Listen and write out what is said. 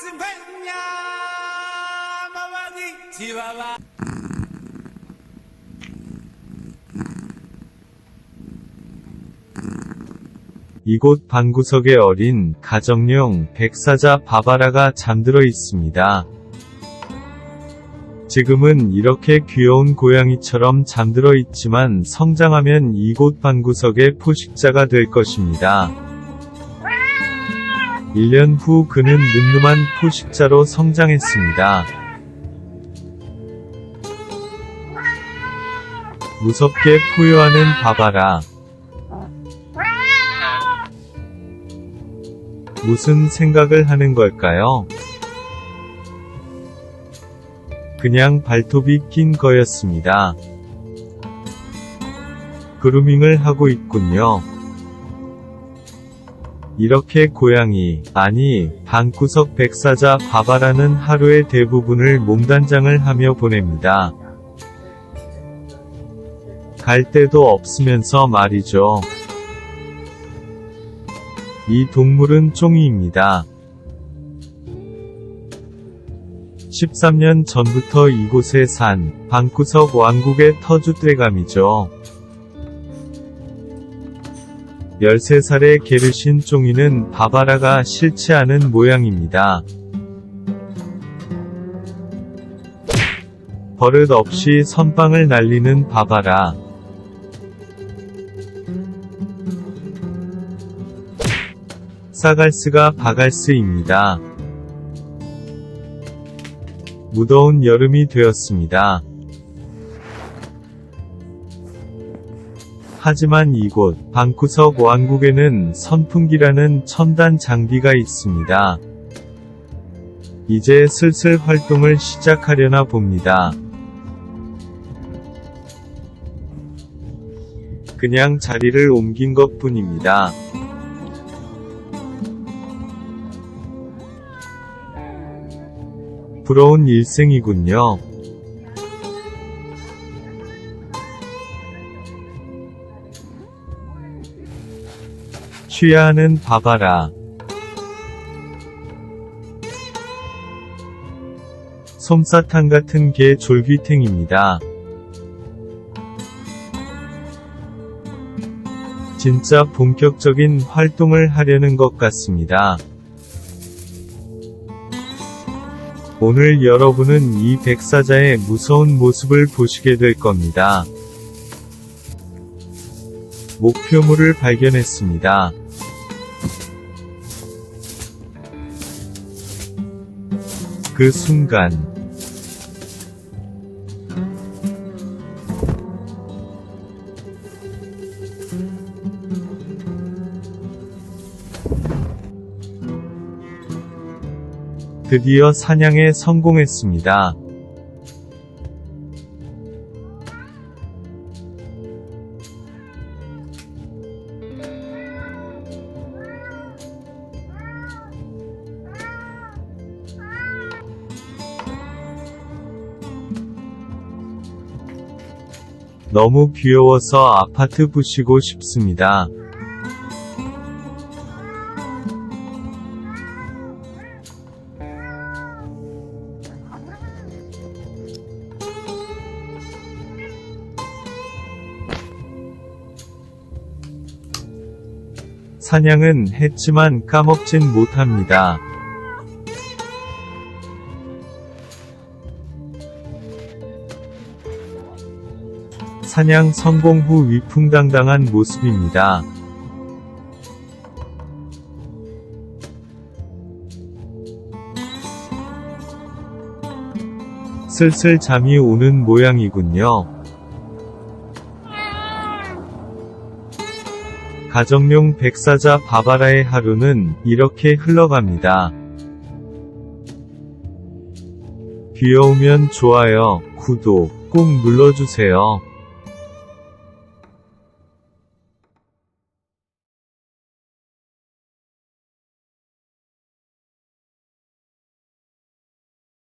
Pennsylvania, Mamadi, Chihuahua. 이곳 방구석의 어린 가정용 백사자 바바라가 잠들어 있습니다. 지금은 이렇게 귀여운 고양이처럼 잠들어 있지만 성장하면 이곳 방구석의 포식자가 될 것입니다. 1년 후 그는 늠름한 포식자로 성장했습니다. 무섭게 포효하는 바바라. 무슨 생각을 하는 걸까요? 그냥 발톱이 낀 거였습니다. 그루밍을 하고 있군요. 이렇게 고양이, 아니, 방구석 백사자 바바라는 하루의 대부분을 몸단장을 하며 보냅니다. 갈 데도 없으면서 말이죠. 이 동물은 쫑이입니다. 13년 전부터 이곳에 산 방구석 왕국의 터줏대감이죠. 13살의 게르신 쫑이는 바바라가 싫지 않은 모양입니다. 버릇 없이 선빵을 날리는 바바라. 사갈스가 바갈스입니다. 무더운 여름이 되었습니다. 하지만 이곳 방구석 왕국에는 선풍기라는 첨단 장비가 있습니다. 이제 슬슬 활동을 시작하려나 봅니다. 그냥 자리를 옮긴 것 뿐입니다. 부러운 일생이군요. 취야 하는 바바라. 솜사탕 같은 개 졸귀탱입니다. 진짜 본격적인 활동을 하려는 것 같습니다. 오늘 여러분은 이 백사자의 무서운 모습을 보시게 될 겁니다. 목표물을 발견했습니다. 그 순간, 드디어 사냥에 성공했습니다. 너무 귀여워서 아파트 부시고 싶습니다. 사냥은 했지만 까먹진 못합니다. 사냥 성공 후 위풍당당한 모습입니다. 슬슬 잠이 오는 모양이군요. 가정용 백사자 바바라의 하루는 이렇게 흘러갑니다. 귀여우면 좋아요, 구독 꼭 눌러주세요.